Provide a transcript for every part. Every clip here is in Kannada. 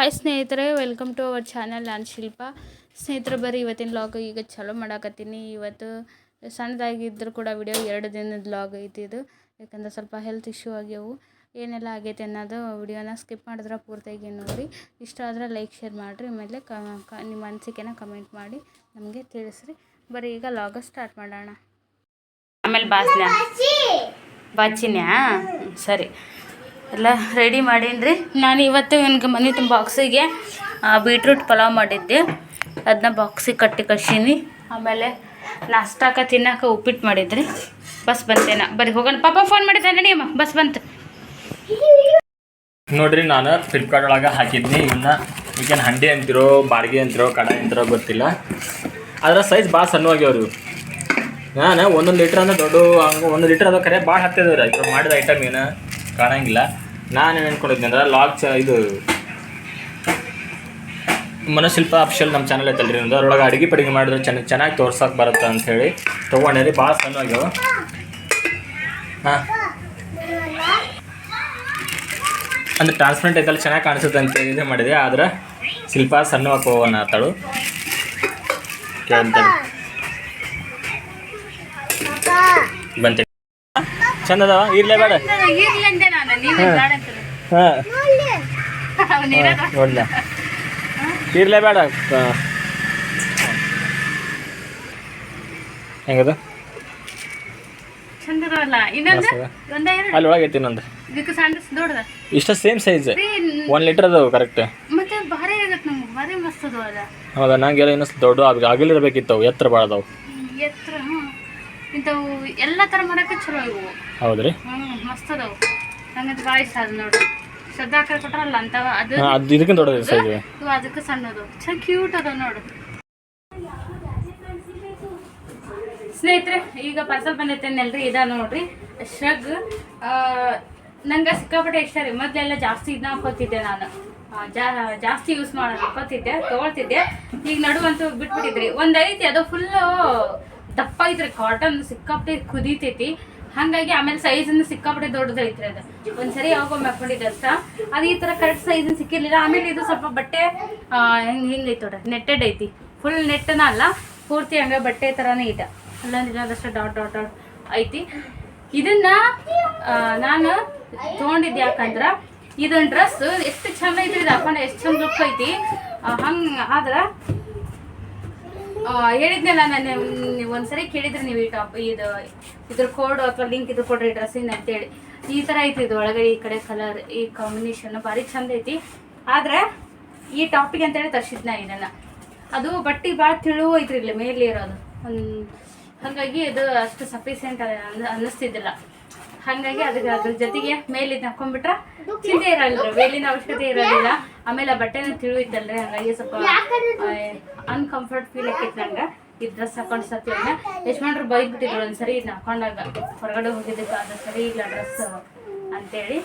ಹಾಯ್ ಸ್ನೇಹಿತರೆ ವೆಲ್ಕಮ್ ಟು ಅವರ್ ಚಾನಲ್ ನಾನು ಶಿಲ್ಪ. ಸ್ನೇಹಿತರೆ ಬರ್ರಿ ಇವತ್ತಿನ ಲಾಗ್ ಈಗ ಚಲೋ ಮಾಡಾಕತ್ತೀನಿ. ಇವತ್ತು ಸಣ್ಣದಾಗಿದ್ದರೂ ಕೂಡ ವಿಡಿಯೋ ಎರಡು ದಿನದ ಲಾಗ್ ಐತಿ ಇದು. ಯಾಕಂದ್ರೆ ಸ್ವಲ್ಪ ಹೆಲ್ತ್ ಇಶ್ಯೂ ಆಗ್ಯವು. ಏನೆಲ್ಲ ಆಗೈತೆ ಅನ್ನೋದು ವಿಡಿಯೋನ ಸ್ಕಿಪ್ ಮಾಡಿದ್ರೆ ಪೂರ್ತಿಯಾಗಿ ನೋಡಿ. ಇಷ್ಟ ಆದರೆ ಲೈಕ್ ಶೇರ್ ಮಾಡಿರಿ. ಆಮೇಲೆ ಕ ಕ- ನಿಮ್ಮ ಅನಿಸಿಕೆನ ಕಮೆಂಟ್ ಮಾಡಿ ನಮಗೆ ತಿಳಿಸ್ರಿ. ಬರೀ ಈಗ ಲಾಗ ಸ್ಟಾರ್ಟ್ ಮಾಡೋಣ. ಆಮೇಲೆ ಬಾಸ್ನ ಬಾಚಿನ್ಯಾ ಸರಿ. ಎಲ್ಲ ರೆಡಿ ಮಾಡೀನಿ ನಾನು ಇವತ್ತು ಇವನಿಗೆ ಮನೆ ತುಂಬ ಬಾಕ್ಸಿಗೆ ಬೀಟ್ರೂಟ್ ಪಲಾವ್ ಮಾಡಿದ್ದೆ. ಅದನ್ನ ಬಾಕ್ಸಿಗೆ ಕಟ್ಟಿ ಕಳ್ಸೀನಿ. ಆಮೇಲೆ ನಾಷ್ಟಾಕ ತಿನ್ನಕ್ಕೆ ಉಪ್ಪಿಟ್ಟು ಮಾಡಿದ್ರಿ. ಬಸ್ ಬಂತೇನ. ಬರೀ ಹೋಗೋಣ. ಪಾಪ ಫೋನ್ ಮಾಡಿದ್ದೆ ನಡಿ ಅಮ್ಮ. ಬಸ್ ಬಂತು. ನೋಡ್ರಿ, ನಾನು ಫ್ಲಿಪ್ಕಾರ್ಟ್ ಒಳಗೆ ಹಾಕಿದ್ನಿ. ಇವನ್ನ ಈಗೇನು ಹಂಡಿ ಅಂತಿರೋ, ಬಾಡಿಗೆ ಅಂತಿರೋ, ಕಡಾಯಿ ಅಂತಿರೋ ಗೊತ್ತಿಲ್ಲ. ಅದರ ಸೈಜ್ ಭಾಳ ಸಣ್ಣವಾಗ್ಯಾವ್ರಿ ನಾನು ಒಂದೊಂದು ಲೀಟ್ರ್ ಅಂದ್ರೆ ದೊಡ್ಡ ಹಂಗೆ ಒಂದು ಲೀಟ್ರ್ ಅದ ಕರೆ ಭಾಳ ಇದು ಮಾಡಿದ ಐಟಮ್ ಏನು? ಕಾಣಂಗಿಲ್ಲ. ನಾನು ಏನು ಅನ್ಕೊಂಡಿದ್ದೆ ಅಂದ್ರೆ ಲಾಗ್ ಚ ಇದು ಮನಶಿಲ್ಪ ಅಫಿಷಿಯಲ್ ನಮ್ಮ ಚಾನಲ್ ಐತಲ್ರಿ ಅಂದ್ರೆ ಅದ್ರೊಳಗೆ ಅಡುಗೆ ಪಡಿಗೆ ಮಾಡಿದ್ರೆ ಚೆನ್ನಾಗಿ ಚೆನ್ನಾಗಿ ತೋರ್ಸಕ್ಕೆ ಬರುತ್ತೆ ಅಂಥೇಳಿ ತೊಗೊಂಡೆ ಭಾಳ ಸಣ್ಣವಾಗ್ಯಾವ. ಹಾಂ. ಅಂದ್ರೆ ಟ್ರಾನ್ಸ್ಪರೆಂಟ್ ಐತಲ್ಲ ಚೆನ್ನಾಗಿ ಕಾಣಿಸುತ್ತೆ ಅಂತ ಇದು ಮಾಡಿದೆ. ಆದ್ರೆ ಶಿಲ್ಪ ಸಣ್ಣವಾಗಿ ಹೋಗೋಣ ಆತಾಳು ಕೇಳ್ತಾಳೆ ಬಂತೆ. ಚಂದ ಅದಾವ? ಇರ್ಲೇ ಬೇಡ. ಹಾಂ. ನೋಡ್ಲ ಇರ್ಲೇ ಬೇಡ. ಹೆಂಗದು? ಅಲ್ಲಿ. ಒಳಗೆ ಐತಿ ಇನ್ನೊಂದು. ಇಷ್ಟ ಸೇಮ್ ಸೈಜ್ ಒನ್ ಲೀಟರ್ ಅದು. ಕರೆಕ್ಟ್ ಹೌದಾ ನಂಗೆಲ್ಲ ಇನ್ನಷ್ಟು ದೊಡ್ಡ ಆಗಲಿರ್ಬೇಕಿತ್ತು ಎತ್ತರ ಭಾಳ ಅದಾವು. ಇಂಥವು ಎಲ್ಲ ಥರ ಮಾಡಕ್ಕೆ ಚಲೋ ಇವು. ಹೌದ್ರಿ? ಮಸ್ತ್ ಅದಾವು. ಭಾಳ ಇಷ್ಟ ಅದು ನೋಡು. ಶ್ರದ್ಧಾ ಹಾಕಿ ಕೊಟ್ರಲ್ಲ ಅಂತವ ಅದು ಅದು ಇದಕ್ಕಿಂತ ದೊಡ್ಡದು ಸೈಜ್ ಇವು ಅದಕ್ಕೆ ಸಣ್ಣದು. ಚಂದ ಕ್ಯೂಟ್ ಅದ ನೋಡು. ಸ್ನೇಹಿತರೆ ಈಗ ಪಾರ್ಸಲ್ ಬಂದೈತೇನಲ್ರಿ ಇದ ನೋಡ್ರಿ. ಶ್ರಗ್ ನಂಗೆ ಸಿಕ್ಕಾಪಟ್ಟೆ ಇಷ್ಟ ರೀ. ಮೊದಲೆಲ್ಲ ಜಾಸ್ತಿ ಇದನ್ನ ಹಾಕೋತಿದ್ದೆ ನಾನು. ಜಾ- ಜಾಸ್ತಿ ಯೂಸ್ ಮಾಡೋದು ಹಾಕೋತಿದ್ದೆ ತೊಗೊಳ್ತಿದ್ದೆ. ಈಗ ನಡುವಂತೂ ಬಿಟ್ಬಿಟ್ಟಿದ್ರಿ. ಒಂದ್ ಐತಿ ಅದು ಫುಲ್ಲು ದಪ್ಪ ಐತ್ರಿ. ಕಾಟನ್ ಸಿಕ್ಕಾಪಟ್ಟೆ ಕುದೀತೈತಿ. ಹಾಗಾಗಿ ಆಮೇಲೆ ಸೈಜನ್ನು ಸಿಕ್ಕಾಪಟ್ಟೆ ದೊಡ್ಡದೈತ್ರಿ ಅದು. ಒಂದ್ಸರಿ ಯಾವಾಗೊಮ್ಮೆ ಹಾಕೊಂಡಿದ್ದೆ ಅಷ್ಟ ಅದು ಈ ಥರ ಕರೆಕ್ಟ್ ಸೈಜ್ ಸಿಕ್ಕಿರಲಿಲ್ಲ. ಆಮೇಲೆ ಇದು ಸ್ವಲ್ಪ ಬಟ್ಟೆ ಹಿಂಗೆ, ಹಿಂಗೈತೆ ನೋಡ್ರಿ. ನೆಟ್ಟೆಡ್ ಐತಿ. ಫುಲ್ ನೆಟ್ಟನ ಅಲ್ಲ, ಪೂರ್ತಿ ಹಂಗೆ ಬಟ್ಟೆ ಥರನೇ ಇದೆ ಅಲ್ಲೊಂದು ಇಲ್ಲೊಂದಷ್ಟು ಡಾಟ್ ಡಾಟ್ ಡಾಟ್ ಐತಿ. ಇದನ್ನ ನಾನು ತೊಗೊಂಡಿದ್ದು ಯಾಕಂದ್ರೆ ಇದೊಂದು ಡ್ರೆಸ್ ಎಷ್ಟು ಚಂದ ಐತಿ ಇದು ಹಾಕೊಂಡು ಎಷ್ಟು ಚಂದ ಲುಕ್ ಐತಿ. ಹಂಗೆ, ಆದ್ರೆ ಹೇಳಿದ್ನಲ್ಲ ನಾನು ಒಂದ್ಸರಿ ಕೇಳಿದ್ರಿ ನೀವು ಈ ಟಾಪ್ ಇದು ಇದ್ರ ಕೋಡ್ ಅಥವಾ ಲಿಂಕ್ ಇದ್ರ ಕೊಡ್ರಿ ಡ್ರೆಸ್ಸಿನ ಅಂತೇಳಿ. ಈ ಥರ ಐತಿ ಇದು ಒಳಗಡೆ ಈ ಕಡೆ ಕಲರ್ ಈ ಕಾಂಬಿನೇಷನ್ ಭಾರಿ ಚಂದ ಐತಿ. ಆದ್ರೆ ಈ ಟಾಪಿಗೆ ಅಂತೇಳಿ ತರ್ಸಿದ್ನ ಇದನ್ನ. ಅದು ಬಟ್ಟೆ ಭಾಳ ತಿಳು ಐತ್ರಿ ಇಲ್ಲಿ ಮೇಲೆ ಇರೋದು. ಹಂಗಾಗಿ ಇದು ಅಷ್ಟು ಸಫಿಸಿಯೆಂಟ್ ಅನ್ನಿಸ್ತಿದ್ದಿಲ್ಲ. ಹಾಗಾಗಿ ಅದಕ್ಕೆ ಅದ್ರ ಜೊತೆಗೆ ಮೇಲಿದ್ ಹಾಕೊಂಡ್ಬಿಟ್ರೆ ಚಿಂತೆ ಇರಲ್ಲ ಮೇಲಿನ ಅವಶ್ಯಕತೆ ಇರೋದಿಲ್ಲ. ಆಮೇಲೆ ಆ ಬಟ್ಟೆನ ರೀ ಹಂಗಾಗಿ ಸ್ವಲ್ಪ ಅನ್ಕಂಫರ್ಟ್ ಫೀಲ್ ಆಕೈತಿ ನಂಗೆ. ಈ ಡ್ರೆಸ್ ಹಾಕೊಂಡು ಸತಿ ಒಮ್ಮೆ ಯಜಮಾನ್ರು ಬೈದ್ಬಿಟ್ಟಿದ್ರು ಒಂದ್ಸರಿ ಇದನ್ನ ಹಾಕೊಂಡಾಗ. ಹೊರಗಡೆ ಹೋಗಿದ್ದಕ್ಕೆ ಅದು ಸರಿ ಇಲ್ಲ ಡ್ರೆಸ್ ಅಂತೇಳಿ.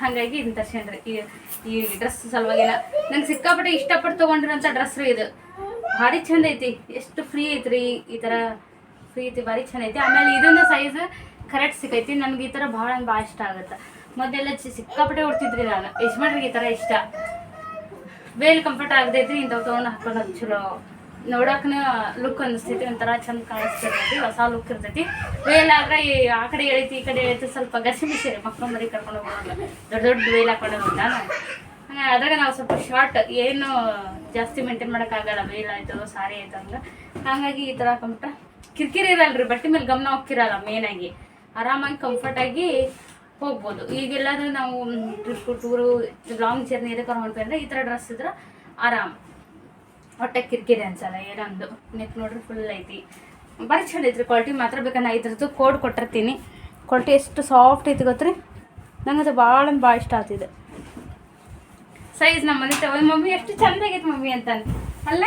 ಹಾಗಾಗಿ ಇದನ್ನ ತರ್ಸ್ಕೊಂಡ್ರಿ. ಈ ಈ ಡ್ರೆಸ್ ಸಲುವಾಗಿನ ನಂಗೆ ಸಿಕ್ಕಾಪಟ್ಟೆ ಇಷ್ಟಪಟ್ಟು ತೊಗೊಂಡಿರೋಂಥ ಡ್ರೆಸ್ ರೀ ಇದು. ಭಾರಿ ಚಂದ ಐತಿ. ಎಷ್ಟು ಫ್ರೀ ಐತ್ರಿ ಈ ಥರ ಫ್ರೀ ಐತಿ, ಭಾರಿ ಚಂದ ಐತಿ. ಆಮೇಲೆ ಇದೊಂದು ಸೈಜ್ ಕರೆಕ್ಟ್ ಸಿಕ್ಕೈತಿ. ನನಗೆ ಈ ಥರ ಭಾಳ ಭಾಳ ಇಷ್ಟ ಆಗುತ್ತೆ. ಮೊದಲೆಲ್ಲ ಸಿಕ್ಕಾಪಟ್ಟೆ ಉಡ್ತಿದ್ರಿ ನಾನು. ಯಜಮಾನ್ರಿಗೆ ಈ ಥರ ಇಷ್ಟ. ಬೇಲ್ ಕಂಫರ್ಟ್ ಆಗದೈತಿ ಇಂಥವು ತೊಗೊಂಡು ಹಾಕೊಂಡು ಚಲೋ. ನೋಡಕ್ನ ಲುಕ್ ಅನಿಸ್ತೈತಿ ಒಂಥರ ಚಂದ ಕಾಣಿಸ್ತಿರ್ತೈತಿ ಹೊಸ ಲುಕ್ ಇರ್ತೈತಿ. ವೇಲ್ ಆದ್ರೆ ಈ ಆ ಕಡೆ ಎಳಿತಿ ಈ ಕಡೆ ಎಳಿತಿ ಸ್ವಲ್ಪ ಗಸಿ ಬಿಸಿ ರೀ ಮಕ್ಕಳು ಮರಿ ಕರ್ಕೊಂಡು ಹೋಗೋಣ ದೊಡ್ಡ ದೊಡ್ಡ ವೇಲ್ ಹಾಕೊಂಡು ಹಂಗೆ ಅದ್ರಾಗ ನಾವು ಸ್ವಲ್ಪ ಶಾರ್ಟ್ ಏನು ಜಾಸ್ತಿ ಮೇಂಟೈನ್ ಮಾಡೋಕ್ಕಾಗಲ್ಲ. ವೇಲ್ ಆಯಿತು, ಸಾರಿ ಆಯ್ತು ಹಂಗೆ. ಹಾಗಾಗಿ ಈ ಥರ ಹಾಕೊಂಬಿಟ್ರೆ ಕಿರಿಕಿರಿ ಇರಲ್ರಿ, ಬಟ್ಟೆ ಮೇಲೆ ಗಮನ ಹೋಗ್ತಿರಲ್ಲ ಮೇನಾಗಿ ಆರಾಮಾಗಿ ಕಂಫರ್ಟಾಗಿ ಹೋಗ್ಬೋದು. ಈಗೆಲ್ಲಾದ್ರೂ ನಾವು ಟ್ರಿಪ್ ಟೂರು ಲಾಂಗ್ ಜರ್ನಿ ಇದಕ್ಕೆ ಹೊಂಟ್ವಿ ಅಂದರೆ ಈ ಥರ ಡ್ರೆಸ್ ಇದ್ರೆ ಆರಾಮ್. ಹೊಟ್ಟೆ ಕಿರಿಕಿರಿ ಅನ್ಸಲ್ಲ ಏನೊಂದು. ನೆಕ್ ನೋಡ್ರಿ ಫುಲ್ ಐತಿ. ಭಾರಿ ಚಂದ ಐತ್ರಿ ಕ್ವಾಲಿಟಿ ಮಾತ್ರ ಬೇಕಂದ್ರೆ ಇದ್ರದ್ದು ಕೋಡ್ ಕೊಟ್ಟಿರ್ತೀನಿ. ಕ್ವಾಲಿಟಿ ಎಷ್ಟು ಸಾಫ್ಟ್ ಐತಿ ಗೊತ್ತ್ರಿ? ನಂಗೆ ಅದು ಭಾಳ ಅಂದ್ರೆ ಭಾಳ ಇಷ್ಟ ಆಗ್ತಿದೆ. ಸೈಜ್ ನಮ್ಮ ಮನೆ ತಗೊಂಡು ಮಮ್ಮಿ ಎಷ್ಟು ಚಂದ ಆಗೈತಿ ಮಮ್ಮಿ ಅಂತ ಅಲ್ಲ?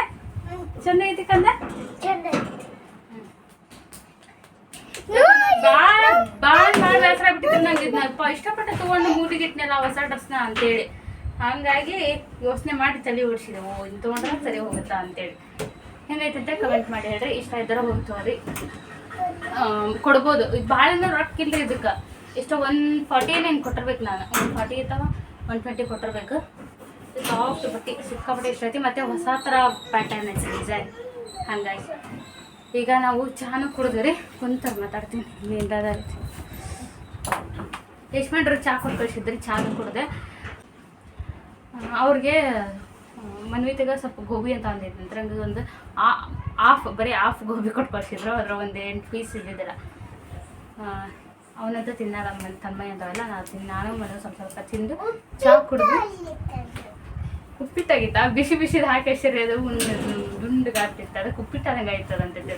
ಚಂದ ಐತಿ ಕಂದ? ಭಾಳ ಭಾಳ ಭಾಳ ಬೇಸರ ಬಿಟ್ಟಿತ್ತು ನಂಗೆ ಇಷ್ಟಪಟ್ಟ ಇಷ್ಟಪಟ್ಟು ತಗೊಂಡು ಮೂಡಿಗಿಟ್ನೆಲ್ಲ ಹೊಸ ಡ್ರೆಸ್ನ ಅಂತೇಳಿ. ಹಾಗಾಗಿ ಯೋಚನೆ ಮಾಡಿ ತಲೆ ಓಡಿಸಿದೆ ಓ, ಇದು ಸರಿ ಹೋಗುತ್ತಾ ಅಂತೇಳಿ. ಹೆಂಗೈತೆ ಅಂತ ಕಮೆಂಟ್ ಮಾಡಿ ಹೇಳ್ರಿ. ಇಷ್ಟ ಇದ್ರೆ ರೀ ಕೊಡ್ಬೋದು. ಇದು ಭಾಳ ರೊಕ್ಕ ಇಲ್ರಿ ಇದಕ್ಕೆ. ಎಷ್ಟೋ ಒನ್ ಫಾರ್ಟಿ ಏನು ಕೊಟ್ಟಿರ್ಬೇಕು ನಾನು. ಒನ್ ಫಾರ್ಟಿ ಇರ್ತಾವ ಒನ್ ಟ್ವೆಂಟಿ ಕೊಟ್ಟಿರ್ಬೇಕು. ಸಾಫ್ಟ್ ಬಟ್ಟೆ ಸಿಕ್ಕಾಪಟ್ಟೆ ಇಷ್ಟ ಐತಿ, ಮತ್ತು ಹೊಸ ಥರ ಪ್ಯಾಟರ್ನ್ ಐತಿ ಡಿಸೈನ್ ಹಂಗಾಗಿ. ಈಗ ನಾವು ಚಹಾನು ಕುಡಿದ್ರಿ ಕುಂತ ಮಾತಾಡ್ತೀನಿ. ಎಷ್ಟು ಮಾಡ್ರಿ ಚಹಾ ಕೊಟ್ಟು ಕಳಿಸಿದ್ರಿ, ಚಹಾನು ಕುಡ್ದೆ. ಅವ್ರಿಗೆ ಮನ್ವಿತೆಗ ಸ್ವಲ್ಪ ಗೋಬಿ ಅಂತ ಅಂದಿದ್ದು ನಂತರ ಹಂಗೆ ಒಂದು ಆಫ್, ಬರೀ ಆಫ್ ಗೋಬಿ ಕೊಟ್ಟು ಕಳ್ಸಿದ್ರು ಅದ್ರ ಒಂದು ಎಂಟು ಪೀಸ್ ಇದ್ದಿದ್ದಿಲ್ಲ. ಅವನಂತ ತಿನ್ನಲ್ಲ ಮನ್ ತನ್ಮಯ ಅಂತವಲ್ಲ ನಾನು ತಿನ್, ನಾನು ಮನೆ ಸ್ವಲ್ಪ ಸ್ವಲ್ಪ ತಿಂದು ಚಾ ಕುಡಿದು ಉಪ್ಪಿಟ್ಟಾಗಿತ್ತ? ಬಿಸಿ ಬಿಸಿ ಹಾಕಿ ಹೆಸರು ಅದು? ದುಂಡುಗಾಡ್ತಿತ್ತು ಅದಕ್ಕೆ ಉಪ್ಪಿಟ್ಟಾದಂಗೆ ಆಯ್ತದ ಅಂತಿದ್ದು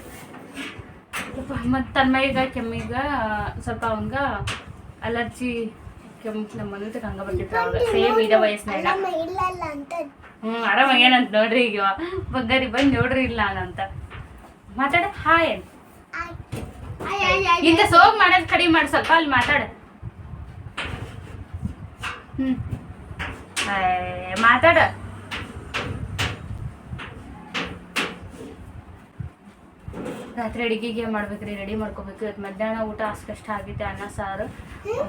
ಮತ್ತು ತನ್ಮಯ್ಯಗ ಕೆಮ್ಮಿಗ, ಸ್ವಲ್ಪ ಅವಂಗ ಅಲರ್ಜಿ ಕೆಮ್ಮು ನಮ್ಮ ಮನೆ ಹಂಗ ಬರ್ತಿತ್ತು ಅವಾಗ ಸೇಮ್ ಇದ ವಯಸ್ಸಿನಾಗ ಇಲ್ಲಲ್ಲ ಅಂತ. ಹ್ಞೂ ನೋಡ್ರಿ ಈಗ. ಬಗ್ಗರಿ ಬಂದು ನೋಡ್ರಿ ಇಲ್ಲ ಅಂತ. ಮಾತಾಡ. ಹಾಯ್ ಇಂತ ಇಂಥ ಸೋಗ್ ಮಾಡೋದು ಕಡಿಮೆ ಮಾಡಿ ಸ್ವಲ್ಪ ಅಲ್ಲಿ ಮಾತಾಡ. ಹ್ಞೂ ಮಾತಾಡ. ರಾತ್ರಿ ಅಡಿಗೆಗೆ ಮಾಡ್ಬೇಕ್ರಿ, ರೆಡಿ ಮಾಡ್ಕೋಬೇಕು ಇವತ್ತು ಮಧ್ಯಾಹ್ನ ಊಟ ಅಷ್ಟಷ್ಟು ಆಗಿದ್ದೆ, ಅನ್ನ, ಸಾರು.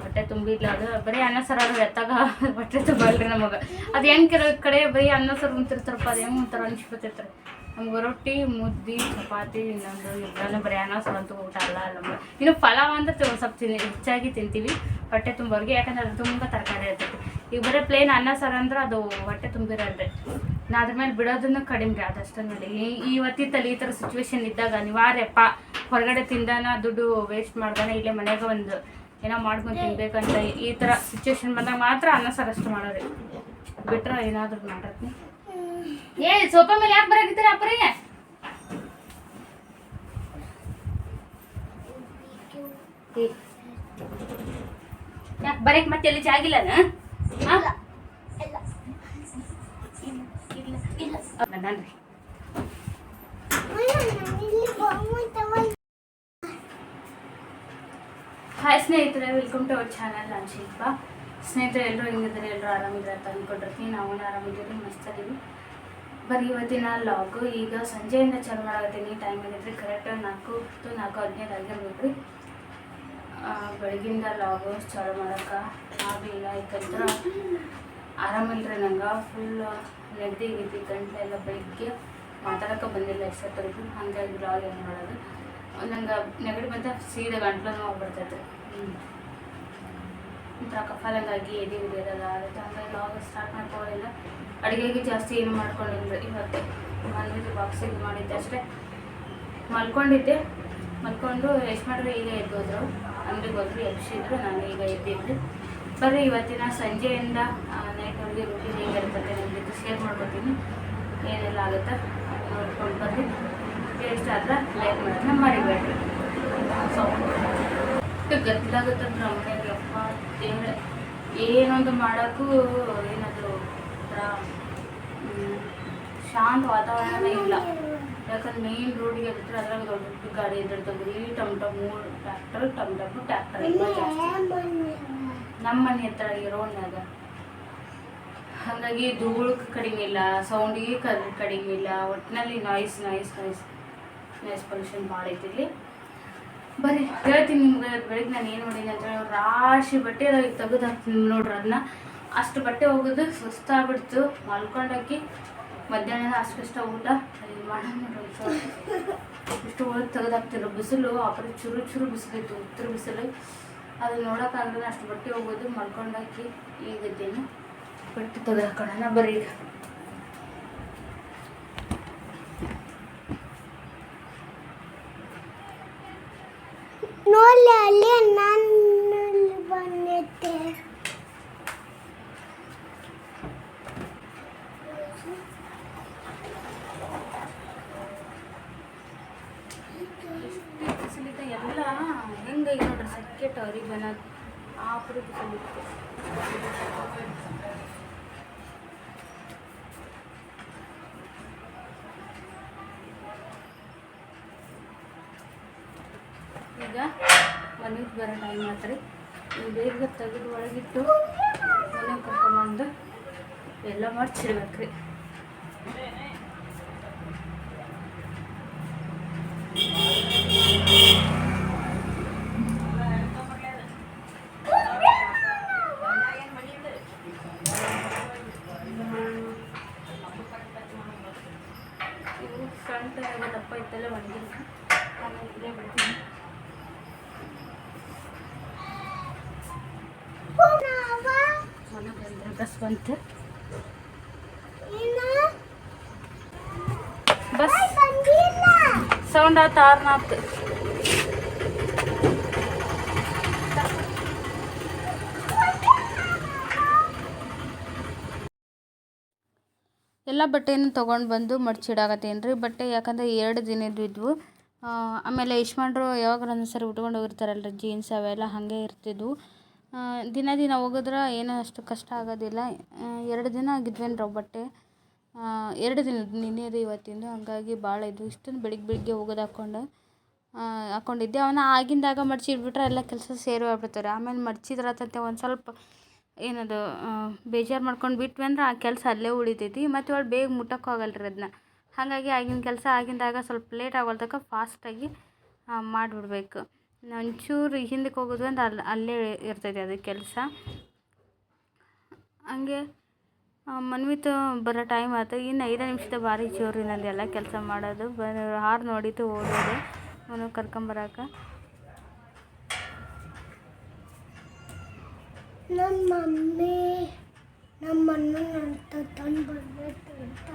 ಹೊಟ್ಟೆ ತುಂಬಿಲ್ಲ ಅದು. ಬರೀ ಅನ್ನ, ಸಾರು ಅದು ಎತ್ತಾಗ ಹೊಟ್ಟೆ ತುಂಬಲ್ರಿ ನಮಗೆ. ಅದು ಹೆಂಗೆ ಕೆಲವು ಕಡೆ ಬರೀ ಅನ್ನ, ಸಾರು ಉಂತಿರ್ತಾರಪ್ಪ ಅದು ಹೆಂಗೆ ಒಂಥರ ಅನಿಸ್ಬಿಟ್ಟಿರ್ತಾರೆ ನಮ್ಗೆ ರೊಟ್ಟಿ, ಮುದ್ದೆ, ಚಪಾತಿ, ಇನ್ನೊಂದು ಎಲ್ಲನೂ ಬರೀ ಅನ್ನ, ಸಾರು ಅಂತೂ ಊಟ ಅಲ್ಲ ನಮ್ಗೆ. ಇನ್ನು ಪಲಾವ್ ಅಂತ ಸ್ವಲ್ಪ ತಿನ್, ಹೆಚ್ಚಾಗಿ ತಿಂತೀವಿ. ಹೊಟ್ಟೆ ತುಂಬೋರಿಗೆ ಯಾಕಂದ್ರೆ ಅದು ತುಂಬ ತರಕಾರಿ ಇರ್ತೈತಿ. ಈಗ ಬರೀ ಪ್ಲೇನ್ ಅನ್ನ, ಸಾರು ಅಂದ್ರೆ ಅದು ಹೊಟ್ಟೆ ತುಂಬಿರಲ್ರಿ. ನಾ ಅದ್ರ ಮೇಲೆ ಬಿಡೋದನ್ನು ಕಡಿಮೆ ರೀ ಆದಷ್ಟು ನೋಡಿ. ಇವತ್ತಿ ಇವತ್ತಿತ್ತಲ್ಲಿ ಈ ಥರ ಸಿಚುವೇಶನ್ ಇದ್ದಾಗ ಅನಿವಾರ್ಯಪ್ಪ, ಹೊರಗಡೆ ತಿಂದಾನ, ದುಡ್ಡು ವೇಸ್ಟ್ ಮಾಡ್ದಾನ, ಇಲ್ಲೇ ಮನೆಗೆ ಒಂದು ಏನೋ ಮಾಡ್ಕೊಂಡು ತಿನ್ಬೇಕಂತ ಈ ಥರ ಸಿಚುವೇಶನ್ ಬಂದಾಗ ಮಾತ್ರ ಅನ್ನ ಸರಷ್ಟು ಮಾಡೋರಿ. ಬಿಟ್ರೆ ಏನಾದರೂ ಮಾಡತ್ನಿ ಏ, ಸೋಫಾ ಮೇಲೆ ಯಾಕೆ ಬರಾಕಿದ್ದೀರ ಅಪ್ಪರೇ? ಯಾಕೆ ಬರಕ್ಕೆ ಮತ್ತೆ ಎಲ್ಲಿ ಜಾಗಿಲ್ಲನ ಇಲ್ಲಿ ಹಾಯ್ ಸ್ನೇಹಿತರೆ ವೆಲ್ಕಮ್ ಟು ಅವರ್ ಚಾನಲ್ ನಾನು ಶಿಲ್ಪ ಸ್ನೇಹಿತರೆ, ಎಲ್ಲರೂ ಹೆಂಗಿದ್ದಾರೆ? ಎಲ್ಲರೂ ಆರಾಮಿದ್ದಾರೆ ಅಂತ ಅಂದ್ಕೊಂಡಿರ್ತೀನಿ ನಾವು ಆರಾಮಿದ್ದೀವಿ ಮಸ್ತಾದೀವಿ ಬರೀ ಇವತ್ತಿನ ಲಾಗು ಈಗ ಸಂಜೆಯಿಂದ ಚಾಲು ಮಾಡತ್ತೀನಿ ಟೈಮ್ ಆಗಿದ್ರೆ ಕರೆಕ್ಟಾಗಿ ನಾಲ್ಕು ಟು ನಾಲ್ಕು ಹದಿನೈದು ಆಗಿರ್ಬೇಕು ಬೆಳಗಿಂದ ಲಾಗು ಚಾಲು ಮಾಡೋಕೆ ಆಗಲಿಲ್ಲ ಯಾಕಂದ್ರೆ ಆರಾಮಿಲ್ರಿ ನಂಗೆ? ಫುಲ್ ನೆಗಡಿ ಗಿದ್ದಿ ಗಂಟೆ ಎಲ್ಲ ಬೆಳಗ್ಗೆ ಮಾತಾಡೋಕೆ ಬಂದಿಲ್ಲ ಎಷ್ಟೊತ್ತರೆಗೂ ಹಾಗಾಗಿ ಬ್ಲಾಗ್ ಏನು ಮಾಡೋದು. ನಂಗೆ ನೆಗಡಿ ಬಂದ ಸೀದಾ ಗಂಟ್ಲು ನೋವು ಬರ್ತೈತೆ ಒಂಥರ ಕಫಾಲಂಗಾಗಿ ಎದೆ ಉದಿಯೋದಲ್ಲ ಆಗುತ್ತೆ. ಹಂಗಾಗಿ ಲಾಗ್ ಸ್ಟಾರ್ಟ್ ಮಾಡ್ಕೊಳ್ಳಿಲ್ಲ ಅಡುಗೆಗೆ ಜಾಸ್ತಿ ಏನು ಮಾಡ್ಕೊಂಡಿಲ್ಲ ಇವತ್ತು. ಮನೇಲಿ ಬಾಕ್ಸ್ ಇದು ಮಾಡಿದ್ದೆ ಅಷ್ಟೇ. ಮಲ್ಕೊಂಡಿದ್ದೆ. ಮಲ್ಕೊಂಡು ಎಷ್ಟು ಮಾಡಿದ್ರೆ ಈಗ ಎದ್ದೋದ್ರು. ಅಂಗಡಿಗೆ ಹೋದ್ರು ಎಬ್ಸಿದ್ರು. ನಾನು ಈಗ ಎದ್ದಿದ್ದೆ. ಬರ್ರಿ ಇವತ್ತಿನ ಸಂಜೆಯಿಂದ ನೈಟ್ವರೆಗೆ ರೂಟೀನ್ ಹೇಗಿರ್ತದೆ ನಿಮ್ಮ ಜೊತೆ ಶೇರ್ ಮಾಡ್ಕೊತೀನಿ. ಏನೆಲ್ಲ ಆಗುತ್ತೆ? ನೋಡ್ಕೊಂಡು ಬರ್ರಿ ಟೇಸ್ಟ್ ಆದ್ರೆ ಲೈಕ್ ಮಾಡೋದನ್ನ ಮಾಡಿಬೇಡ್ರಿ. ಸೊ ಗದ್ದಲಾಗುತ್ತೆ ಅಮ್ಮನಿಗೆ ಅಪ್ಪ ದೇವ್ರೆ ಏನೊಂದು ಮಾಡೋಕ್ಕೂ ಹ್ಮ್, ಶಾಂತ ವಾತಾವರಣನೇ ಇಲ್ಲ. ಯಾಕಂದ್ರೆ ಮೇನ್ ರೋಡಿಗೆ ಬಿಟ್ಟರೆ ಅದ್ರಾಗ ದೊಡ್ಡ ದೊಡ್ಡ ಗಾಡಿ ಇದ್ದಿರ್ತವೆ ಬರೀ ಟಮ್ ಟಮ್ ಮೂರು ಟ್ರ್ಯಾಕ್ಟರ್ ಟಮ್ ಟಮ್ ಟ್ರ್ಯಾಕ್ಟರ್ ನಮ್ಮ ಮನೆ ಹತ್ರ ಈ ಹಾಗಾಗಿ ಧೂಳು ಕಡಿಮೆ ಇಲ್ಲ ಸೌಂಡಿಗೆ ಕಡಿಮೆ ಇಲ್ಲ ಒಟ್ಟಿನಲ್ಲಿ noise noise noise noise pollution ಭಾಳ ಐತಿ ಇಲ್ಲಿ. ಬರ್ರಿ, ಹೇಳ್ತೀನಿ ನಿಮ್ಗೆ ಬೆಳಿಗ್ಗೆ ನಾನು ಏನು ಮಾಡೀನಿ ಅಂತ ಹೇಳಿ, ರಾಶಿ ಬಟ್ಟೆ ತೆಗೆದು ಹಾಕ್ತೀನಿ ನೋಡ್ರಿ ಅದನ್ನ ಅಷ್ಟು ಬಟ್ಟೆ ಹೋಗೋದು ಸುಸ್ತಾಗ್ಬಿಡ್ತು ಮಲ್ಕೊಂಡಾಕಿ ಮಧ್ಯಾಹ್ನ ಅಷ್ಟು ಕಷ್ಟ ಊಟ ಅಲ್ಲಿ ಇಷ್ಟು ಒಳಗೆ ತೆಗೆದು ಹಾಕ್ತೀರೋ ಬಿಸಿಲು ಆ ಕಡೆ ಚುರು ಚುರು ಬಿಸಿಲಿತ್ತು, ಉತ್ತರ ಬಿಸಿಲು. ಅದು ನೋಡೋಕ್ಕಾಗಲ್ಲ ಅಷ್ಟು ಬಟ್ಟೆ ಹೋಗೋದು ಮಲ್ಕೊಂಡಾಕಿ ಈಗಿದ್ದೀನಿ ಬಟ್ಟೆ ತೆಗೆದು ಹಾಕೋಣ ಬರ್ರಿ ಈಗ. ನೋಡ್ಲಿ ಅಲ್ಲಿ ನಾನು ಬಂದಿದ್ದೆ. ಎಲ್ಲ ಹೆಂಗೆ ನೋಡ್ರಿ ಸೆಕೆಟ್ ಅವ್ರಿಗೆ ಬನ್ನೋದು ಆ ಬಿಸಿಲಿತ್ತು ಈಗ ಮನೆಗೆ ಬರೋ ಟೈಮ್ ಆತ್ರಿ ಬೇಗ ತೆಗೆದು ಒಳಗಿಟ್ಟು ಮನೆಗೆ ಕರ್ಕೊಂಬಂದು ಎಲ್ಲ ಮಾಡಿ ಚಿಡ್ಬೇಕ್ರಿ ಗಂಟು ಎಲ್ಲ ದಪ್ಪ ಇತ್ತಲ್ಲ ಒಣಗಿಲ್ಲ ಆಮೇಲೆ ಇಲ್ಲೇ ಬಿಡ್ತೀನಿ ಮನೆ ಬಂದ್ರೆ ಬಸ್ ಬಂತು. ಬಸ್ ಸೌಂಡ್ ಆತ ಆರ್ನಾತ್ ಎಲ್ಲ ಬಟ್ಟೆಯನ್ನು ತೊಗೊಂಡು ಬಂದು ಮಡ್ಚಿಡಾಕತ್ತೀನಿ ರೀ ಬಟ್ಟೆ ಯಾಕಂದ್ರೆ ಎರಡು ದಿನದ್ದು ಇದ್ವು. ಆಮೇಲೆ ಯಶ್ಮಾನ್ರು ಯಾವಾಗ ಒಂದ್ಸರಿ ಉಟ್ಕೊಂಡು ಹೋಗಿರ್ತಾರಲ್ರಿ ಜೀನ್ಸ್ ಅವೆಲ್ಲ ಹಾಗೆ ಇರ್ತಿದ್ವು. ದಿನ ದಿನ ಹೋಗಿದ್ರೆ ಏನೂ ಅಷ್ಟು ಕಷ್ಟ ಆಗೋದಿಲ್ಲ. ಎರಡು ದಿನ ಆಗಿದ್ವೇನ್ರಿ ಅವು ಬಟ್ಟೆ? ಎರಡು ದಿನ ನಿನ್ನೆದು ಇವತ್ತಿಂದು, ಹಾಗಾಗಿ ಭಾಳ ಇದು ಇಷ್ಟನ್ನು ಬೆಳಿಗ್ಗೆ ಬೆಳಿಗ್ಗೆ ಹೋಗೋದು ಹಾಕ್ಕೊಂಡು ಹಾಕ್ಕೊಂಡಿದ್ದೆ ಅವನ್ನ ಆಗಿಂದಾಗ ಮಡ್ಚಿ ಇಟ್ಬಿಟ್ರೆ ಎಲ್ಲ ಕೆಲಸ ಸೇರಿ ಹೋಗ್ಬಿಡ್ತಾರೆ ಆಮೇಲೆ ಮಡ್ಚಿದ್ರತಂತೆ ಒಂದು ಸ್ವಲ್ಪ ಏನದು ಬೇಜಾರು ಮಾಡ್ಕೊಂಡು ಬಿಟ್ವಿ ಅಂದ್ರೆ ಆ ಕೆಲಸ ಅಲ್ಲೇ ಉಳಿತೈತಿ. ಮತ್ತು ಒಳ್ಳೆ ಬೇಗ ಮುಟ್ಟಕ್ಕೆ ರೀ ಅದನ್ನ ಹಾಗಾಗಿ ಆಗಿನ ಕೆಲಸ ಆಗಿಂದಾಗ ಸ್ವಲ್ಪ ಲೇಟ್ ಆಗೋಲ್ತಕ ಫಾಸ್ಟಾಗಿ ಮಾಡಿಬಿಡ್ಬೇಕು. ಒಂಚೂರು ಹಿಂದಕ್ಕೆ ಹೋಗೋದು ಅಂದ್ರೆ ಅಲ್ಲಿ, ಅಲ್ಲೇ ಇರ್ತೈತಿ ಅದು ಕೆಲಸ. ಹಂಗೆ ಮನ್ವಿತ ಬರೋ ಟೈಮ್ ಆಯ್ತು. ಇನ್ನು ಐದು ನಿಮಿಷದ ಭಾರಿ ಜೋರು ಎಲ್ಲ ಕೆಲಸ ಮಾಡೋದು. ಬ ಹಾರು ನೋಡಿತು ಓಡೋದು. ಅವನು ಕರ್ಕೊಂಬರಕ್ಕೆ ನಮ್ಮ ಮಮ್ಮಿ ನಮ್ಮ ತಂದು ಬರ್ಬೇಕು ಅಂತ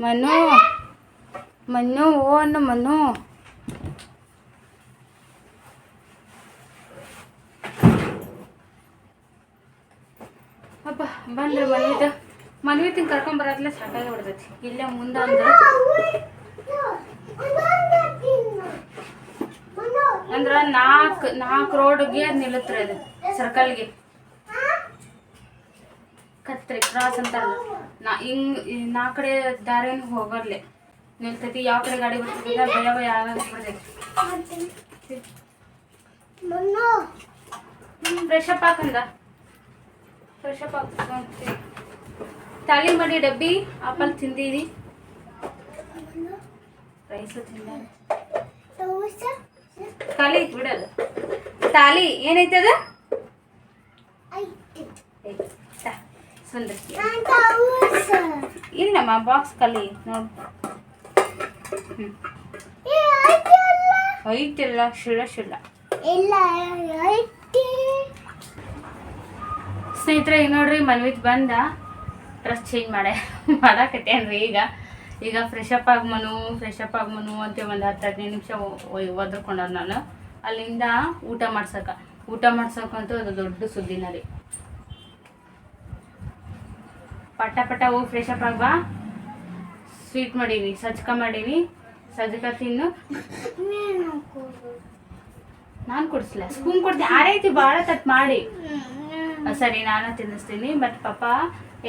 ಮನು. ಮನು ಓ ಅನ್ನು ಮನು. ಅಪ್ಪ ಬಂದ್ರೆ ಮನ್ವಿತ. ತಿಂಗೆ ಕರ್ಕೊಂಬರತ್ಲೆ ಸಾಕಾಗಿ ಬಿಡ್ತೈತಿ ಇಲ್ಲೇ ಮುಂದೆ ಅಂದ್ರೆ. ಅಂದ್ರೆ ನಾಲ್ಕು ನಾಲ್ಕು ರೋಡ್ಗೆ ನಿಲ್ಲುತ್ತೆ ಅದು. ಸರ್ಕಲ್ಗೆ ಕತ್ರಿ ಕ್ರಾಸ್ ಅಂತಾರಲ್ಲ. ನಾ ಹಿಂಗ್ ನಾ ಕಡೆ ದಾರಿನ ಹೋಗರ್ಲೆ. ನಿಲ್ತೈತಿ ಯಾವ ಕಡೆ ಗಾಡಿ ಬರ್ತೈತಿ ಭಯ ಭಯ ಆಗಬಿಡ್ತೈತಿ Mano! ಫ್ರೆಶ್ ಅಪ್ ಹಾಕಂದ. ಫ್ರೆಶ್ ಅಪ್ ಹಾಕ್ತಿ ತಾಳಿ ಮಾಡಿ ಡಬ್ಬಿ ಆಪಲ್ ತಿಂದಿರಿ ರೈಸು ತಿಂದ ತಾಲಿ ಬಿಡದು. ತಾಲಿ ಏನೈತೆ ಅದು ಇಲ್ಲಮ್ಮ ಬಾಕ್ಸ್ ಕಲಿ ನೋಡಿ. ಐತಿಲ್ಲ? ಇಲ್ಲ ಐತಿ. ಸ್ನೇಹಿತರೆ ಈಗ ನೋಡ್ರಿ ಮನ್ವಿತ್ ಬಂದ. ಡ್ರೆಸ್ ಚೇಂಜ್ ಮಾಡೆ ಮಾಡಾಕತ್ತೇನ್ರಿ ಈಗ? ಈಗ ಫ್ರೆಶ್ ಅಪ್ ಆಗ್ಮನು ಫ್ರೆಶ್ ಅಪ್ ಆಗ್ಮನು ಅಂತ ಒಂದು ಹತ್ತು ಹದಿನೈದು ನಿಮಿಷ ಒದ್ರಕೊಂಡ ನಾನು. ಅಲ್ಲಿಂದ ಊಟ ಮಾಡ್ಸಕ. ಊಟ ಮಾಡ್ಸಕ್ಕಂತೂ ಅದು ದೊಡ್ಡ ಸುದ್ದಿನ ರೀ. ಪಟ ಪಟ ಹೋಗಿ ಫ್ರೆಶ್ ಅಪ್ ಆಗ್ಬಾ ಸ್ವೀಟ್ ಮಾಡೀವಿ ಸಜ್ಕ ಮಾಡೀವಿ ಸಜ್ಕ ತಿನ್ನು. ನಾನು ಕೊಡಿಸ್ಲ? ಸ್ಪೂನ್ ಕೊಡ್ತೀನಿ ಆರೈತಿ ಭಾಳ ತತ್ ಮಾಡಿ. ಸರಿ, ನಾನು ತಿನ್ನಿಸ್ತೀನಿ. ಬಟ್ ಪಾಪ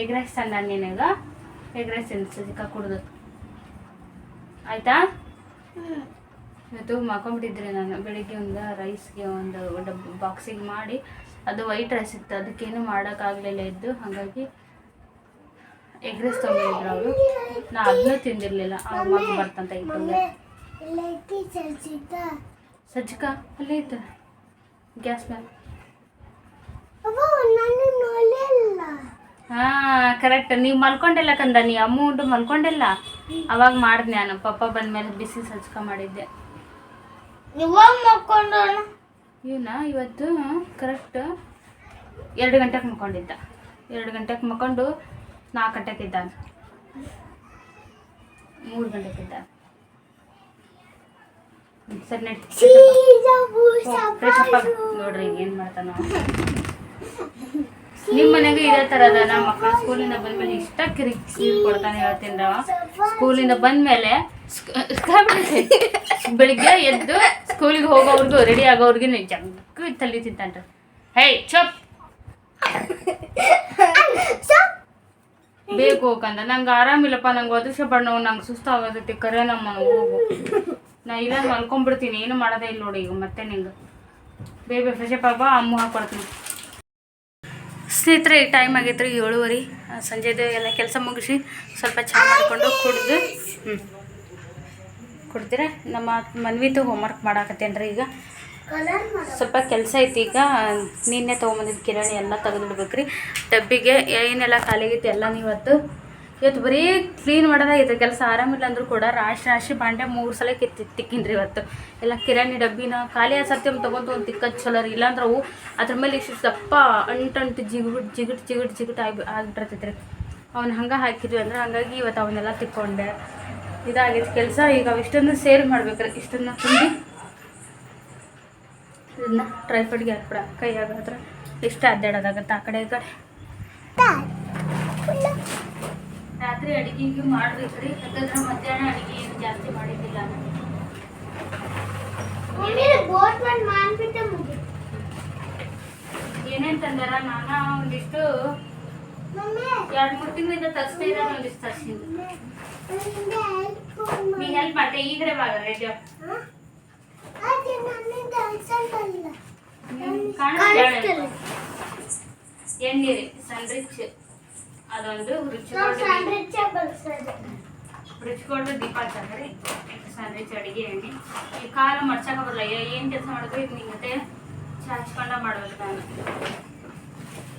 ಎಗ್ ರೈಸ್ ತಂದ ನಿನಗ. ಎಗ್ ರೈಸ್ ತಿನ್ನಿಸ್ತಿಕ ಕುಡ್ದು. ಆಯ್ತಾ? ಇವತ್ತು ಮಾಕೊಂಡ್ಬಿಟ್ಟಿದ್ರೆ ನಾನು. ಬೆಳಿಗ್ಗೆ ಒಂದು ರೈಸ್ಗೆ ಒಂದು ಡಬ್ ಬಾಕ್ಸಿಗೆ ಮಾಡಿ. ಅದು ವೈಟ್ ರೈಸ್ ಇತ್ತು. ಅದಕ್ಕೇನು ಮಾಡೋಕ್ಕಾಗಲಿಲ್ಲ ಇದ್ದು ಹಾಗಾಗಿ ಎಗ್ ರೈಸ್ ತೊಗೊಂಡಿದ್ರು ಅವರು. ನಾ ಅದನ್ನೂ ತಿಂದಿರಲಿಲ್ಲ. ಅವ್ರ ಮಗ ಬರ್ತಂತ ಐತಿ ಸಜ್ಜಕ ಅಲ್ಲೇ ಇತ್ತು ಗ್ಯಾಸ್ ಮೇಲೆ ಹಾ ಕರೆಕ್ಟ್ ನೀವು ಮಲ್ಕೊಂಡಿಲ್ಲ ಕಂದ? ನೀ ಉಂಡು ಮಲ್ಕೊಂಡಿಲ್ಲ? ಅವಾಗ ಮಾಡಿದೆ ನಾನು. ಪಪ್ಪ ಬಂದ್ಮೇಲೆ ಬಿಸಿ ಸಜ್ಕ ಮಾಡಿದ್ದೆ. ಇವನ? ಇವತ್ತು ಕರೆಕ್ಟ್ ಎರಡು ಗಂಟೆಗೆ ಮಲ್ಕೊಂಡಿದ್ದ. ಎರಡು ಗಂಟೆಗೆ ಮಲ್ಕೊಂಡು ನಾಲ್ಕು ಗಂಟೆಗೆ ಇದ್ದ ಮೂರು ಗಂಟೆಗೆ ಇದ್ದ ಹ್ಮ್, ಸರಿ ನಡಿ. ನೋಡ್ರಿ ಏನು ಮಾಡ್ತಾನ. ನಿಮ್ಮ ಮನೆಗೂ ಇದೇ ಥರ ಅದ ನಮ್ಮ ಮಕ್ಕಳು ಸ್ಕೂಲಿಂದ ಬಂದ್ಮೇಲೆ ಇಷ್ಟ ಕಿರಿಕ್ ಕೊಡ್ತಾನೆ ಹೇಳ್ತೀನಿ ಸ್ಕೂಲಿಂದ ಬಂದ್ಮೇಲೆ ಬೆಳಿಗ್ಗೆ ಎದ್ದು ಸ್ಕೂಲಿಗೆ ಹೋಗೋರ್ಗು ರೆಡಿ ಆಗೋರ್ಗೆ ಜಗ್ಗು ತಲೆ ತಿಂತಾನ್ರಿ. ಹೇ ಚಪ್. ಬೇಕು ಹೋಗಂದ ನಂಗೆ ಆರಾಮಿಲ್ಲಪ್ಪ, ನಂಗೆ ಅದೃಶ್ಯ ಬಣ್ಣ ನಂಗೆ ಸುಸ್ತಾಗೋದೈತಿ ಕರೆ ನಮ್ಮ ಹೋಗು. ನಾ ಇಲ್ಲ ಮಲ್ಕೊಂಡ್ಬಿಡ್ತೀನಿ ಏನು ಮಾಡೋದೇ ಇಲ್ಲ ನೋಡಿ ಈಗ ಮತ್ತೆ ನಿಂಗೆ. ಬೇಬಿ ಫ್ರೆಶ್ ಅಪ್ ಆಗ ಅಮ್ಮ ಹಾಕೊಡ್ತೀನಿ. ಸ್ನೇಹಿತರೆ ಟೈಮ್ ಆಗೈತೆ ರೀ ಏಳುವರೆ. ಸಂಜೆದು ಎಲ್ಲ ಕೆಲಸ ಮುಗಿಸಿ ಸ್ವಲ್ಪ ಚಹಾ ಮಾಡಿಕೊಂಡು ಕುಡಿದು ಹ್ಞೂ ಕೊಡ್ತೀರಾ ನಮ್ಮ ಮನ್ವಿತು ಹೋಮ್ವರ್ಕ್ ಮಾಡಾಕತ್ತೇನ್ರಿ ಈಗ. ಸ್ವಲ್ಪ ಕೆಲಸ ಐತಿ, ಈಗ ನಿನ್ನೆ ತೊಗೊಂಬಂದಿದ್ದು ಕಿರಾಣಿ ಎಲ್ಲ ತೆಗೆದಿಡ್ಬೇಕ್ರಿ ಡಬ್ಬಿಗೆ ಏನೆಲ್ಲ ಖಾಲಿಗೈತಿ ಎಲ್ಲ ನೀವತ್ತು. ಇವತ್ತು ಬರೀ ಕ್ಲೀನ್ ಮಾಡೋದಾಗೈತೆ ಕೆಲಸ ಆರಾಮಿಲ್ಲ ಅಂದರೂ ಕೂಡ ರಾಶಿ ರಾಶಿ ಬಾಂಡೆ ಮೂರು ಸಲ ಕಿತ್ತಿ ತಿಕ್ಕಿನ್ರಿ ಇವತ್ತು. ಎಲ್ಲ ಕಿರಾಣಿ ಡಬ್ಬಿನ ಖಾಲಿ ಆ ಸರ್ತಿ ತೊಗೊಂಡು ಒಂದು ತಿಕ್ಕ ಚಲೋ ರೀ, ಇಲ್ಲಾಂದ್ರೆ ಅವು ಅದ್ರ ಮೇಲೆ ಇಷ್ಟು ದಪ್ಪ ಅಂಟಂಟು ಜಿಗುಟ್ ಜಿಗುಟ್ ಜಿಗುಟ್ ಜಿಗುಟ್ ಆಗಿ ಆಗಿಬಿಟ್ಟಿರ್ತೈತ್ರಿ. ಅವ್ನು ಹಂಗೆ ಹಾಕಿದ್ವಿ ಅಂದ್ರೆ ಹಂಗಾಗಿ ಇವತ್ತು ಅವನ್ನೆಲ್ಲ ತಿಕ್ಕೊಂಡೆ. ಇದಾಗೈತೆ ಕೆಲಸ, ಈಗ ಇಷ್ಟನ್ನು ಸೇರ್ ಮಾಡ್ಬೇಕ್ರಿ, ಇಷ್ಟನ್ನು ತುಂಬಿ. ಇದನ್ನ ಟ್ರೈಫಡ್ಗೆ ಹಾಕ್ಬಿಡ. ಕೈ ಹತ್ರ ಇಷ್ಟ ಅಡ್ಡಾಡೋದಾಗತ್ತೆ ಆ ಕಡೆ ಈ ಕಡೆ. ರಾತ್ರಿ ಅಡಿಗೆಗೆ ಮಾಡ್ಬೇಕ್ರಿ ಯಾಕಂದ್ರೆ ಮಧ್ಯಾಹ್ನ ಅಡಿಗೆ ಏನು ಜಾಸ್ತಿ ಮಾಡಿದ್ದಿಲ್ಲ ಏನೇನ್ ತಂದಾರ? ನಾನ ಒಂದಿಷ್ಟು ಎರಡ್ ಮೂರು ತಿಂಗಳಿಂದ ತರಿಸ್ತಾ ಇದ್ದಾರೆ ಒಂದಿಷ್ಟು ತರಿಸಿದ್ದು. ನೀ ಮಾಡು. ಹೆಲ್ಪ್ ಮಾಡ್ತೆ ಈಗಲೇ ಬಾಗ ರೆಡಿ ಹ? ಅದೇ ನನ್ನಿಂದ ಅನ್ಸಲ್ಟಲ್ಲ. ಕಾಣಿಸ್ತಿಲ್ಲ. ಎಣ್ಣೆ ರೀ ಸನ್ರಿಚ್ ಅದೊಂದು. ರುಚಿಕೊಂಡು ದೀಪ. ಹಚ್ಚಾಕ್ರಿ. ಸ್ಯಾಂಡ್ವಿಚ್ ಅಡಿಗೆ ಎಣ್ಣೆ. ಈ ಕಾಲು ಮಡ್ಸಕ ಬರಲ್ಲ ಏನು ಕೆಲಸ ಮಾಡಿದ್ರು? ಇದು ನಿಂಗತೆ ಚಾಚ್ಕೊಂಡ ಮಾಡ್ಬೇಕು ನಾನು.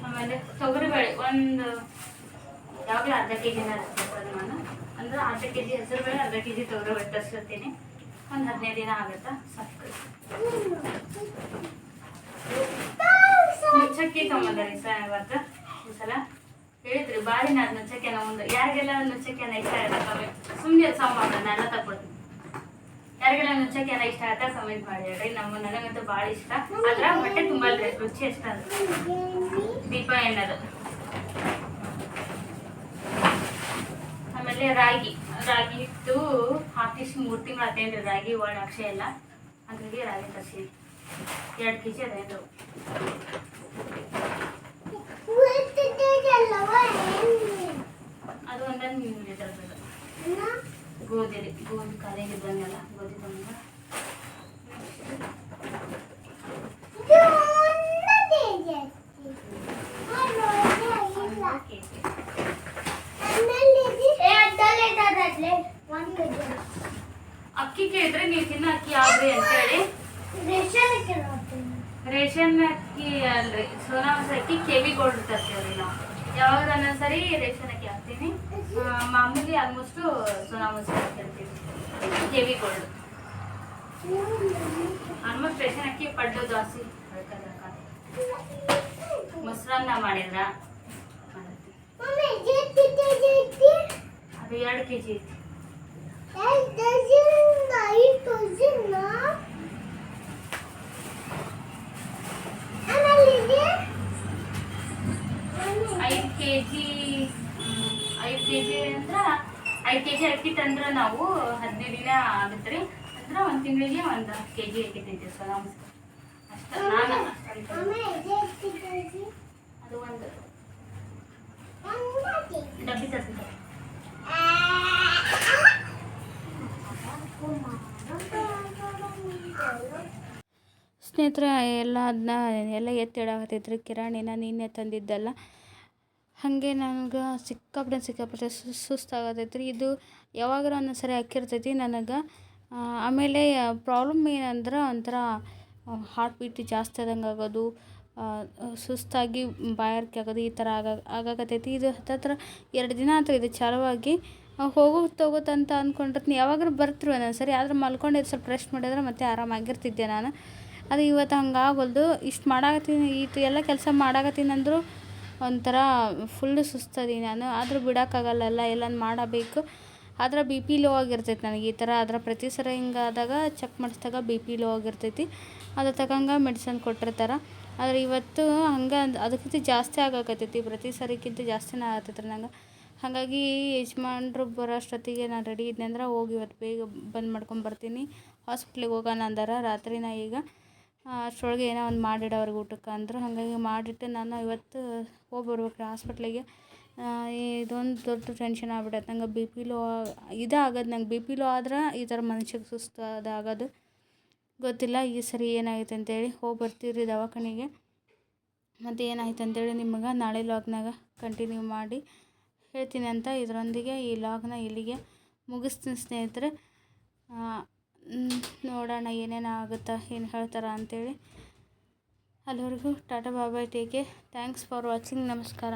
ಆಮೇಲೆ ತೊಗರಿಬೇಳೆ. ಒಂದು ಯಾವಾಗಲೂ ಅರ್ಧ ಕೆ ಜಿನ ನಾನು. ಅಂದ್ರೆ ಅರ್ಧ ಕೆ ಜಿ ಹೆಸರುಬೇಳೆ ಅರ್ಧ ಕೆ ಜಿ ತೊಗರಿಬೇಳೆ ತರಿಸ್ಕೊತೀನಿ. ಒಂದು ಹದಿನೈದು ದಿನ ಆಗುತ್ತಾ? ಸಾಕು. ತೊಗೊಂಬಂದ್ರಿ ಸರ್ ಇವತ್ತು, ಈ ಸಲ. ಹೇಳಿದ್ರಿ, ಬಾರಿ ನಾನು ನುಚ್ಚಕ್ಕಿನ ಒಂದು ಯಾರಿಗೆಲ್ಲ ನುಚ್ಚಕ್ಕೆನ ಇಷ್ಟ ಆಗುತ್ತೆ ಸುಮ್ಮನೆ ಸಾಂಬಾರು ನಾನು ತಗೊಳ್ತೀನಿ ಯಾರಿಗೆಲ್ಲ ನುಚ್ಚಕ್ಕೆನ ಇಷ್ಟ ಆಗುತ್ತೆ ಕಮೆಂಟ್ ಮಾಡಿ ಹೇಳ್ರಿ. ನಮ್ಮ ನನಗಂತೂ ಭಾಳ ಇಷ್ಟ. ಅದ್ರ ಹೊಟ್ಟೆ ತುಂಬಲ್ರಿ ರುಚಿ ಇಷ್ಟ ಅದು ದೀಪ ಎಣ್ಣದು. ಆಮೇಲೆ ರಾಗಿ. ರಾಗಿ ಹಿಟ್ಟು ಹಾಕಿಸಿ ಮೂರು ತಿಂಗಳು ಹತ್ತೇನ್ರಿ ರಾಗಿ ಒಳ್ಳೆ ಅಕ್ಷಯ ಎಲ್ಲ. ಹಂಗಾಗಿ ರಾಗಿ ತರಿಸಿ ಎರಡು ಕೆ ಜಿ ಅದೇನು ಉಳಿದಿದ್ದೆಲ್ಲವ ಎಣ್ಣೆ. ಅದು ಒಂದೊಂದು ಲೀಟರ್ ಅದು ಅಣ್ಣ, ಗೋಧಿ ರೀ ಗೋಧಿ ಕಾಲೇಜ್ ಬಂದಲ್ಲ ಗೋಧಿ ಬಂದ ಇದು ಒಂದೇ ಜಾಸ್ತಿ. ಅದು ಇಲ್ಲ. ಆಮೇಲೆ ಇದು- ಏ, ಅದ್ರಲ್ಲಿ ಇದೆ, ಅದ್ರಲ್ಲಿ. ಒಂದ್ ಕೆಜಿ. ಅಕ್ಕಿ ಕೇಳಿದ್ರೆ ನೀವು ತಿನ್ನೋ ಅಕ್ಕಿ ಯಾವ್ದು ಅಂತೇಳಿ. ಹೇಳಿ. ರೇಷನ್ ಅಕ್ಕಿ ಅಲ್ರಿ. ಸೋನಾ ಮಸೂರಿ ಅಕ್ಕಿ ಕೆವಿ ಗೋಲ್ಡ್ ತರ್ತೀವ್ರಿ ನಾವು. ಯಾವಾಗ ಸರಿ ರೇಷನ್ ಅಕ್ಕಿ ಹಾಕ್ತೀನಿ. ಮಾಮೂಲಿ ಆಲ್ಮೋಸ್ಟು ಸೋನಾ ಮಸೂರಿ ಅಕ್ಕಿ ಕೆವಿ ಗೋಲ್ಡ್. ಆಲ್ಮೋಸ್ಟ್ ರೇಷನ್ ಅಕ್ಕಿ ಪಡ್ಡು ದೋಸೆ ಮೊಸರನ್ನ ಮಾಡಿದ್ರ? ಮಾಡಿರ್ತೀವಿ. ಮಮ್ಮಿ, ಜೇತಿ, ಜೇತಿ, ಜೇತಿ. ಅದು ಎರಡು ಕೆ ಜಿ ಐತಿ ಎರಡು ಡಜನ್, ಐದು ಡಜನ್. ಆಮೇಲೆ ಇದೆ. ಮಮ್ಮಿ, ಐದು ಕೆ ಜಿ ಐದು ಕೆ ಜಿ ಅಂದ್ರೆ ಐದು ಕೆ ಜಿ ಅಕ್ಕಿ ತಂದ್ರೆ ನಾವು ಹದಿನೈದು ದಿನ ಆಗುತ್ತೆ ರೀ ಅಂದ್ರೆ ಒಂದು ತಿಂಗಳಿಗೆ ಒಂದು ಹತ್ತು ಕೆ ಜಿ ಅಕ್ಕಿ ತಿಂತೀವಿ ಸೊ ನಾವು ಅಷ್ಟೇ ನಾನು ಅಷ್ಟೇ ಅನ್ಕೊಂಡೆ. ಮಮ್ಮಿ, ಜೇತಿ, ಜೇತಿ. ಅದು ಒಂದು ಒಂದೇ. ಡಬ್ಬಿ ತರ್ತೀನಿ ಸ್ನೇಹಿತರೆ ಎಲ್ಲ ಅದನ್ನ ಎಲ್ಲ ಎತ್ತಿಡಾಕತ್ತೈತ್ರಿ ಕಿರಾಣಿನ ನಿನ್ನೆ ತಂದಿದ್ದಲ್ಲ. ಹಾಗೆ ನನಗೆ ಸಿಕ್ಕಾಪಟ್ಟೆ ಸಿಕ್ಕಾಪಟ್ಟೆ ಸುಸ್ತಾಗತ್ತೈತ್ರಿ. ಇದು ಯಾವಾಗಾರ ಒಂದೊಂದು ಸರಿ ಹಾಕಿರ್ತೈತಿ ನನಗೆ. ಆಮೇಲೆ ಪ್ರಾಬ್ಲಮ್ ಏನಂದ್ರೆ ಒಂಥರ ಹಾರ್ಟ್ ಬೀಟ್ ಜಾಸ್ತಿ ಆದಂಗೆ ಆಗೋದು ಸುಸ್ತಾಗಿ ಬಾಯಾರಿಕೆ ಆಗೋದು ಈ ಥರ ಆಗ, ಆಗಾಕತ್ತೈತಿ. ಇದು ಹತ್ತತ್ರ ಎರಡು ದಿನ ಆಯ್ತು ಇದು ಚಾಲುವಾಗಿ ಹೋಗೋದು ಅಂತ ಅಂದ್ಕೊಂಡಿರ್ತೀನಿ ಯಾವಾಗಲೂ ಬರ್ತಿರು ಒಂದೊಂದು ಸರಿ, ಆದ್ರೆ ಮಲ್ಕೊಂಡಿದ್ದು ಸ್ವಲ್ಪ ರೆಸ್ಟ್ ಮಾಡಿದ್ರೆ ಮತ್ತೆ ಆರಾಮಾಗಿರ್ತಿದ್ದೆ ನಾನು. ಅದು ಇವತ್ತು ಹಂಗಾಗೋಲ್ದು ಇಷ್ಟು ಮಾಡಾಕತ್ತೀನಿ ಇಷ್ಟು ಎಲ್ಲ ಕೆಲಸ ಮಾಡಾಕತ್ತೀನಿ ಅಂದರೂ ಒಂಥರ ಫುಲ್ ಸುಸ್ತದೀನಿ ನಾನು. ಆದರೂ ಬಿಡೋಕ್ಕಾಗಲ್ಲ ಎಲ್ಲ ಮಾಡಬೇಕು. ಆದ್ರೆ ಬಿ ಪಿ ಲೋ ಆಗಿರ್ತೈತಿ ನನಗೆ ಈ ಥರ. ಆದ್ರೆ ಪ್ರತಿ ಸರ ಹಿಂಗಾದಾಗ ಚೆಕ್ ಮಾಡಿಸಿದಾಗ ಬಿ ಪಿ ಲೋ ಆಗಿರ್ತೈತಿ. ಅದು ತಕ್ಕಂಗೆ ಮೆಡಿಸನ್ ಕೊಟ್ಟಿರ್ತಾರೆ. ಆದರೆ ಇವತ್ತು ಹಂಗೆ ಅಂದ್- ಅದಕ್ಕಿಂತ ಜಾಸ್ತಿ ಆಗಾಕತ್ತೈತಿ. ಪ್ರತಿ ಸರಿಕ್ಕಿಂತ ಜಾಸ್ತಿನೇ ಆಗತ್ತೈತ್ರಿ ನಂಗೆ. ಹಾಗಾಗಿ ಯಜಮಾನ್ರು ಬರೋ ಅಷ್ಟೊತ್ತಿಗೆ ನಾನು ರೆಡಿ ಇದ್ದೆ ಅಂದ್ರೆ ಹೋಗಿ ಇವತ್ತು ಬೇಗ ಬಂದ್ ಮಾಡ್ಕೊಂಡು ಬರ್ತೀನಿ. ಹಾಸ್ಪಿಟ್ಲಿಗೆ ಹೋಗೋಣ ಅಂದಾರ. ರಾತ್ರಿನ ಈಗ ಅಷ್ಟರೊಳಗೆ ಏನೋ ಒಂದು ಮಾಡಿಡೋರ್ಗೆ ಊಟಕ್ಕೆ ಅಂದರು. ಹಾಗಾಗಿ ಮಾಡಿಟ್ಟು ನಾನು ಇವತ್ತು ಹೋಗಿ ಬರ್ಬೇಕು ಹಾಸ್ಪಿಟ್ಲಿಗೆ ಇದೊಂದು ದೊಡ್ಡ ಟೆನ್ಷನ್ ಆಗ್ಬಿಟ್ಟೈತೆ ನಂಗೆ ಬಿ ಪಿ ಲೋ ಇದಾಗೋದು ನಂಗೆ ಬಿ ಪಿ ಲೋ ಆದ್ರೆ ಈ ಥರ ಮನುಷ್ಯಗೆ ಸುಸ್ತು ಅದು ಆಗೋದು. ಗೊತ್ತಿಲ್ಲ, ಈ ಸರಿ ಏನಾಗೈತೆ ಅಂತೇಳಿ ಹೋಗಿ ಬರ್ತೀವಿ ದವಾಖಾನೆಗೆ. ಮತ್ತು ಏನಾಯ್ತು ಅಂತೇಳಿ ನಿಮಗೆ ನಾಳೆ ಲಾಗ್ನಾಗ ಕಂಟಿನ್ಯೂ ಮಾಡಿ ಹೇಳ್ತೀನಿ ಅಂತ. ಇದರೊಂದಿಗೆ ಈ ಲಾಗ್ನ ಇಲ್ಲಿಗೆ ಮುಗಿಸ್ತೀನಿ ಸ್ನೇಹಿತರೆ. ನೋಡೋಣ ಏನೇನು ಆಗುತ್ತಾ, ಏನು ಹೇಳ್ತಾರ ಅಂತೇಳಿ. ಅಲ್ಲಿವರೆಗೂ ಟಾಟಾ ಬಾಬಾ take care thanks for watching ನಮಸ್ಕಾರ.